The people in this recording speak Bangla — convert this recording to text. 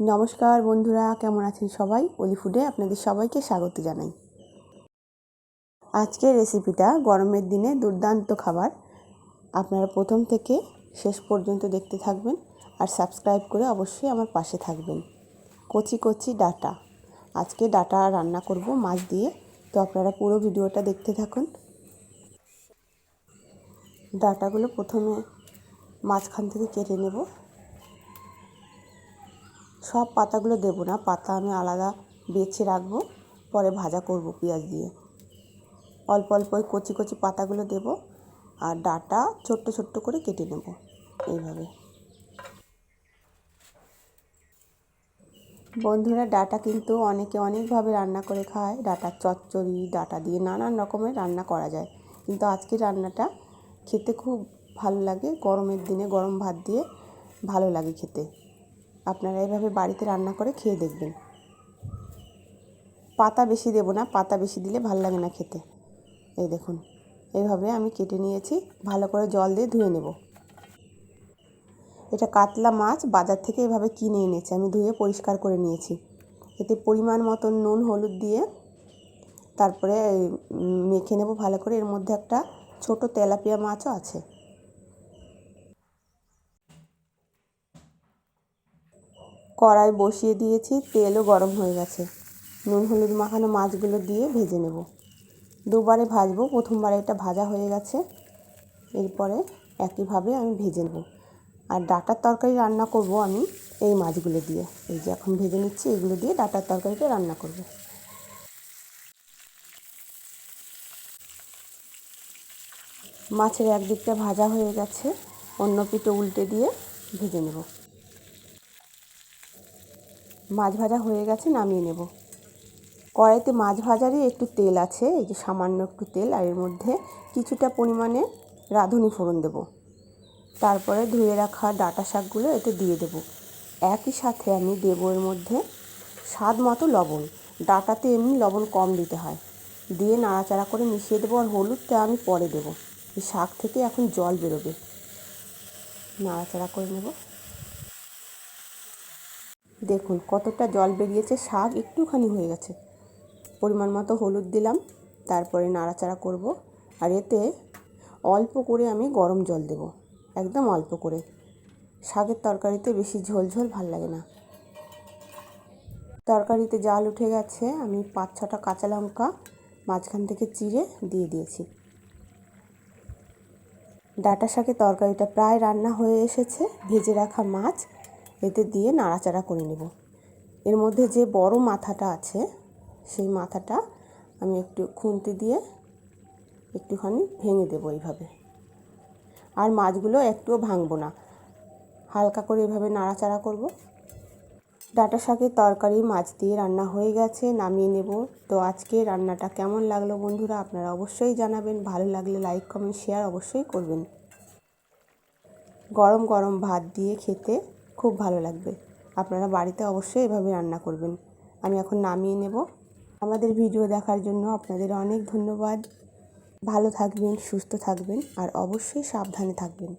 নমস্কার বন্ধুরা, কেমন আছেন সবাই? অলি ফুডে আপনাদের সবাইকে স্বাগত জানাই। আজকের রেসিপিটা গরমের দিনে দুর্দান্ত খাবার। আপনারা প্রথম থেকে শেষ পর্যন্ত দেখতে থাকবেন আর সাবস্ক্রাইব করে অবশ্যই আমার পাশে থাকবেন। কচি কচি ডাটা। আজকে ডাটা রান্না করব মাছ দিয়ে। তো আপনারা পুরো ভিডিওটা দেখতে থাকুন। ডাটাগুলো প্রথমে মাঝখান থেকে কেটে নেব। সব পাতাগুলো দেবো না, পাতা আমি আলাদা বেছে রাখব, পরে ভাজা করব পেঁয়াজ দিয়ে। অল্প অল্প ওই কচি কচি পাতাগুলো দেব আর ডাটা ছোট্ট ছোট্ট করে কেটে নেব এইভাবে। বন্ধুরা, ডাটা কিন্তু অনেকে অনেকভাবে রান্না করে খায়। ডাটার চচ্চড়ি, ডাটা দিয়ে নানান রকমের রান্না করা যায়। কিন্তু আজকের রান্নাটা খেতে খুব ভালো লাগে। গরমের দিনে গরম ভাত দিয়ে ভালো লাগে খেতে। আপনারা এভাবে বাড়িতে রান্না করে খেয়ে দেখবেন। পাতা বেশি দেবো না, পাতা বেশি দিলে ভালো লাগে না খেতে। এই দেখুন এইভাবে আমি কেটে নিয়েছি, ভালো করে জল দিয়ে ধুয়ে নেব। এটা কাতলা মাছ, বাজার থেকে এভাবে কিনে এনেছি, আমি ধুয়ে পরিষ্কার করে নিয়েছি। এতে পরিমাণ মতন নুন, হলুদ দিয়ে তারপরে মেখে নেব ভালো করে। এর মধ্যে একটা ছোট তেলাপিয়া মাছও আছে। কড়াই বসিয়ে দিয়েছি, তেলও গরম হয়ে গেছে। নুন হলুদ মাখানো মাছগুলো দিয়ে ভেজে নেব। দুবারে ভাজবো, প্রথমবারে এটা ভাজা হয়ে গেছে। এরপরে একইভাবে আমি ভেজে নেব। আর ডাটার তরকারি রান্না করব আমি এই মাছগুলো দিয়ে। এই যে এখন ভেজে নিচ্ছি, এগুলো দিয়ে ডাটার তরকারিটা রান্না করব। মাছের একদিকটা ভাজা হয়ে গেছে, অন্য পিঠে উল্টে দিয়ে ভেজে নেব। মাছ ভাজা হয়ে গেছে, নামিয়ে নেব। কড়াইতে মাছ ভাজারই একটু তেল আছে, এই যে সামান্য একটু তেল, আর এর মধ্যে কিছুটা পরিমাণে রাঁধুনি ফোড়ন দেব। তারপরে ধুয়ে রাখা ডাটা শাকগুলো এতে দিয়ে দেব। একই সাথে আমি দেবো এর মধ্যে স্বাদ মতো লবণ। ডাটাতে এমনি লবণ কম দিতে হয়। দিয়ে নাড়াচাড়া করে মিশিয়ে দেবো আর হলুদটা আমি পরে দেবো। এই শাক থেকে এখন জল বেরোবে। নাড়াচাড়া করে নেব। দেখুন, কতটা জল বেরিয়েছে, শাক একটুখানি হয়ে গেছে। পরিমাণ মতো হলুদ দিলাম, তারপরে নাড়াচাড়া করব, আর এতে অল্প করে আমি গরম জল দেব, একদম অল্প করে। শাকের তরকারিতে বেশি ঝোল ঝোল ভালো লাগে না। তরকারিতে জাল উঠে গেছে, আমি পাঁচ ছটা কাঁচা লঙ্কা মাঝখান থেকে চিড়ে দিয়ে দিয়েছি। ডাটা শাকের তরকারিটা প্রায় রান্না হয়ে এসেছে, ভেজে রাখা মাছ এতে দিয়ে নাড়াচাড়া করে নেব। এর মধ্যে যে বড় মাথাটা আছে, সেই মাথাটা আমি একটু খুন্তি দিয়ে একটুখানি ভেঙে দেবো এইভাবে। আর মাছগুলো একটুও ভাঙবো না। হালকা করে এভাবে নাড়াচাড়া করব। ডাটা শাকের তরকারি, মাছ দিয়ে রান্না হয়ে গেছে, নামিয়ে নেব। তো আজকে রান্নাটা কেমন লাগল বন্ধুরা, আপনারা অবশ্যই জানাবেন। ভালো লাগলে লাইক, কমেন্ট, শেয়ার অবশ্যই করবেন। গরম গরম ভাত দিয়ে খেতে খুব ভালো লাগবে। আপনারা বাড়িতে অবশ্যই এভাবে রান্না করবেন। আমি এখন নামিয়ে নেব। আমাদের ভিডিও দেখার জন্য আপনাদের অনেক ধন্যবাদ। ভালো থাকবেন, সুস্থ থাকবেন, আর অবশ্যই সাবধানে থাকবেন।